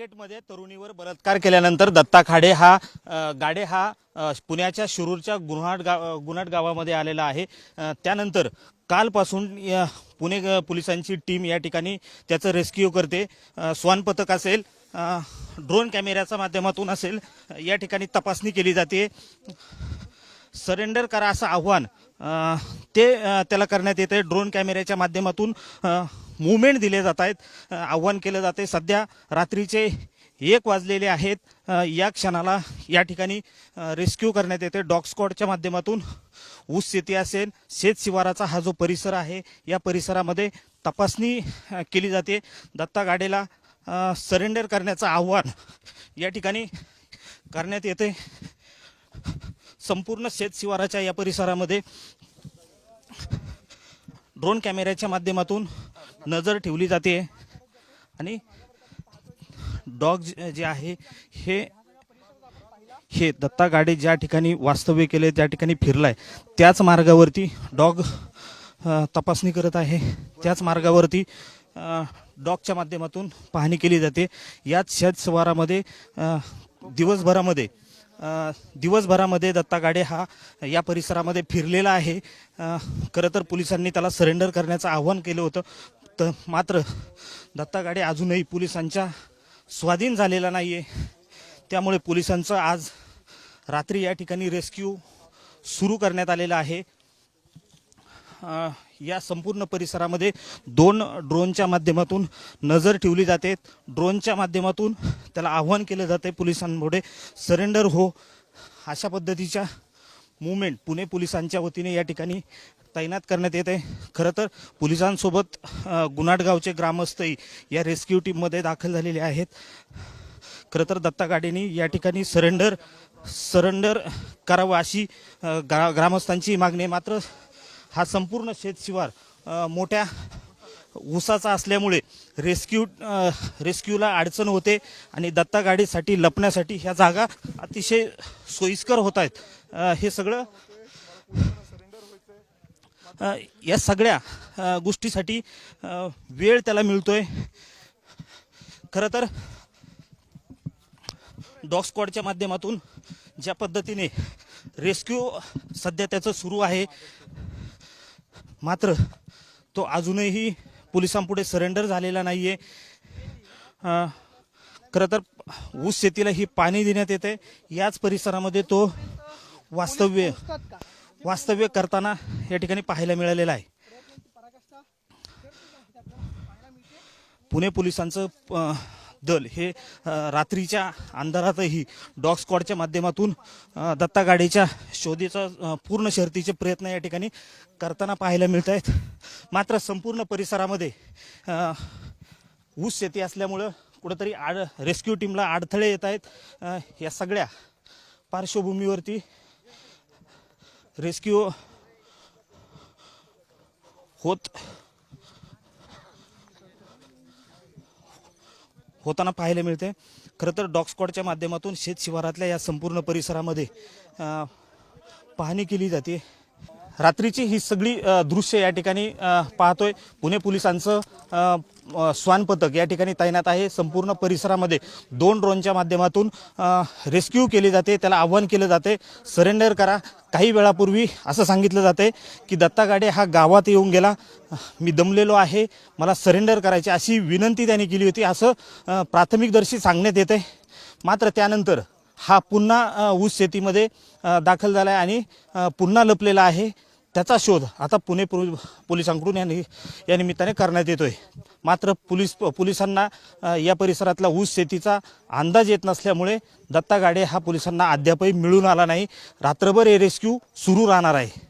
स्वारगेटमध्ये तरुणीवर बलात्कार केल्यानंतर दत्ता खाडे हा गाडे हा पुण्याच्या शिरूरच्या गुन्हाट गाव गुन्हाट गावामध्ये आलेला आहे. त्यानंतर कालपासून पुणे ग- पोलिसांची टीम या ठिकाणी त्याचं रेस्क्यू करते. स्वान पथक असेल ड्रोन कॅमेऱ्याच्या माध्यमातून असेल या ठिकाणी तपासणी केली जाते. सरेंडर करा असं आव्हान ते त्याला करण्यात येते ड्रोन कॅमेऱ्याच्या माध्यमातून मुवमेंट दिले जात आहेत. आव्हान केलं जाते सध्या रात्रीचे एक वाजलेले आहेत. या क्षणाला या ठिकाणी रेस्क्यू करण्यात येते डॉग स्क्वॉडच्या माध्यमातून ऊस शेती असेल शेत शिवाराचा हा जो परिसर आहे या परिसरामध्ये तपासणी केली जाते. दत्ता गाडेला सरेंडर करण्याचं आव्हान या ठिकाणी करण्यात येते संपूर्ण शेत शिवाराच्या या परिसरामध्ये ड्रोन कॅमेऱ्याच्या माध्यमातून नजर ठेवली जाते. आणि डॉग जे आहे हे हे दत्ता गाडे ज्या ठिकाणी वास्तव्य केले त्या ठिकाणी फिरलाय त्याच मार्गावरती डॉग तपासणी करत आहे. त्याच मार्गावरती डॉगच्या माध्यमातून पाहणी केली जाते. याच शेतसवारामध्ये दिवसभरामध्ये दिवसभरामध्ये दत्ता गाडे हा या परिसरामध्ये फिरलेला आहे. खरं तर पोलिसांनी त्याला सरेंडर करण्याचं आव्हान केलं होतं. तर मात्र दत्ता गाडे अजूनही पोलिसांच्या स्वाधीन झालेला नाही आहे त्यामुळे पोलिसांचं आज रात्री या ठिकाणी रेस्क्यू सुरू करण्यात आलेला आहे. या संपूर्ण परिसरामध्ये दोन ड्रोनच्या माध्यमातून नजर ठेवली जाते. ड्रोनच्या माध्यमातून त्याला आव्हान केलं जाते पोलिसांपुढे सरेंडर हो. अशा पद्धतीच्या मुवमेंट पुणे पोलिसांच्या वतीने या ठिकाणी तैनात करण्यात येत. आहे खरं तर पोलिसांसोबत गुनाटगावचे ग्रामस्थही या रेस्क्यू टीममध्ये दाखल झालेले आहेत. खरं तर दत्ता गाडेंनी या ठिकाणी सरेंडर सरेंडर करावं अशी ग्रा ग्रामस्थांची मागणी मात्र हा संपूर्ण शेतशिवार मोठ्या ऊसाचा असल्यामुळे रेस्क्यू रेस्क्यूला अडचण होते आणि दत्ता गाडीसाठी लपण्यासाठी ह्या जागा अतिशय सोयीस्कर होत आहेत. हे सगळं या सगळ्या गोष्टीसाठी वेळ त्याला मिळतोय. खरं तर डॉग स्क्वॉडच्या माध्यमातून ज्या पद्धतीने रेस्क्यू सध्या त्याचं सुरू आहे मात्र तो अजूनही पोलिसांपुढे सरेंडर झालेला नाही आहे खरं तर ऊस शेतीला ही पाणी देण्यात येते याच परिसरामध्ये तो वास्तव्य वास्तव्य करताना या ठिकाणी पाहायला मिळालेला आहे. पुणे पोलिसांचं दल हे रात्रीच्या अंधारातही डॉग स्क्वॉडच्या माध्यमातून दत्ता गाडीच्या शोधीचा पूर्ण शर्तीचे प्रयत्न या ठिकाणी करताना पाहायला मिळत आहेत मात्र संपूर्ण परिसरामध्ये ऊस शेती असल्यामुळं कुठंतरी आड रेस्क्यू टीमला अडथळे येत आहेत. या सगळ्या पार्श्वभूमीवरती रेस्क्यू होत होताना पाहायला मिळते. खरं तर डॉग स्क्वॉडच्या माध्यमातून शेत शिवारातल्या या संपूर्ण परिसरामध्ये पाहणी केली जाते. रात्रीची ही सगळी दृश्य या ठिकाणी पाहतोय. पुणे पोलिसांचं अ, श्वान पथक या ठिकाणी तैनात आहे. संपूर्ण परिसरामध्ये दोन ड्रोनच्या माध्यमातून रेस्क्यू केली जाते. त्याला आव्हान केलं जाते. सरेंडर करा. काही वेळापूर्वी असं सांगितलं जाते की दत्ता गाडे हा गावात येऊन गेला. मी दमलेलो आहे. मला सरेंडर करायची अशी विनंती त्यांनी केली होती. असं प्राथमिकदर्शी सांगण्यात येते. मात्र त्यानंतर हा पुन्हा ऊस शेतीमध्ये दाखल झाला आहे आणि पुन्हा लपलेला आहे. त्याचा शोध आता पुणे पोलिसांकडून या नि- या निमित्ताने करण्यात येतोय. मात्र पोलीस पोलिसांना या परिसरातला ऊस शेतीचा अंदाज येत नसल्यामुळे दत्ता गाडे हा पोलिसांना अद्यापही मिळून आला नाही. रात्रभर हे रेस्क्यू सुरू राहणार आहे.